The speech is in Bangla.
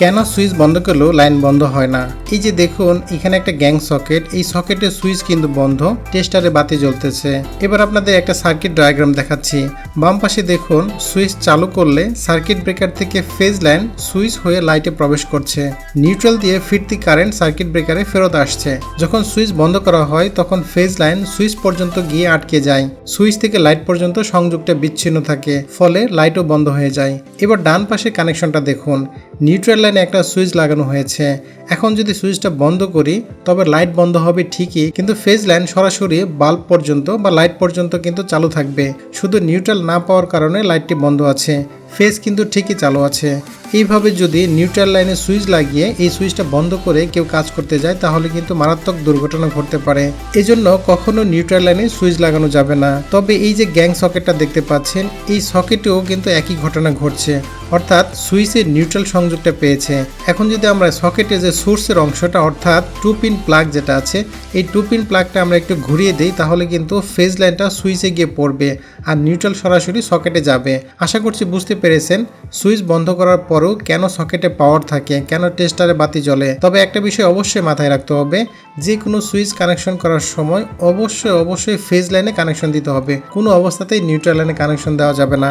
কেন সুইচ বন্ধ করলেও লাইন বন্ধ হয় না? এই যে দেখুন, এখানে একটা গ্যাং সকেট। এই সকেটের সুইচ কিন্তু বন্ধ। টেস্টারে বাতি জ্বলতেছে। এবার আপনাদের একটা সার্কিট ডায়াগ্রাম দেখাচ্ছি। বাম পাশে দেখুন, সুইচ চালু করলে সার্কিট ব্রেকার থেকে ফেজ লাইন সুইচ হয়ে লাইটে প্রবেশ করছে। নিউট্রাল দিয়ে ফিরতি কারেন্ট সার্কিট ব্রেকারে ফেরত আসছে। যখন সুইচ বন্ধ করা হয়, তখন ফেজ লাইন সুইচ পর্যন্ত গিয়ে আটকে যায়। সুইচ থেকে লাইট পর্যন্ত সংযোগটা বিচ্ছিন্ন থাকে, ফলে লাইটও বন্ধ হয়ে যায়। এবার ডান পাশে কানেকশনটা দেখুন। নিউট্রাল লাইনে একটা সুইচ লাগানো হয়েছে। এখন যদি সুইচটা বন্ধ করি, তবে লাইট বন্ধ হবে ঠিকই, কিন্তু ফেজ লাইন সরাসরি বাল্ব পর্যন্ত বা লাইট পর্যন্ত কিন্তু চালু থাকবে। শুধু নিউট্রাল না পাওয়ার কারণে লাইটটি বন্ধ আছে। ফেজ কিন্তু ঠিকই চালু আছে। এইভাবে যদি নিউট্রাল লাইনে সুইচ লাগিয়ে এই সুইচটা বন্ধ করে কেউ কাজ করতে যায়, তাহলে কিন্তু মারাত্মক দুর্ঘটনা ঘটতে পারে। এজন্য কখনো নিউট্রাল লাইনে সুইচ লাগানো যাবে না। তবে এই যে গ্যাং সকেটটা দেখতে পাচ্ছেন, এই সকেটেও কিন্তু একই ঘটনা ঘটছে। অর্থাৎ সুইচের নিউট্রাল সংযোগটা পেয়েছে। এখন যদি আমরা সকেটে যে সোর্সের অংশটা, অর্থাৎ টু পিন প্লাগ যেটা আছে, এই টু পিন প্লাগটা আমরা একটু ঘুরিয়ে দিই, তাহলে কিন্তু ফেজ লাইনটা সুইচে গিয়ে পড়বে আর নিউট্রাল সরাসরি সকেটে যাবে। আশা করছি বুঝতে পেরেছেন, সুইচ বন্ধ করার পরও কেন সকেটে পাওয়ার থাকে, কেন টেস্টারে বাতি জ্বলে? তবে একটা বিষয় অবশ্যই মাথায় রাখতে হবে, যে কোনো সুইচ কানেকশন করার সময় অবশ্যই অবশ্যই ফেজ লাইনে কানেকশন দিতে হবে। কোনো অবস্থাতেই নিউট্রাল লাইনে কানেকশন দেওয়া যাবে না।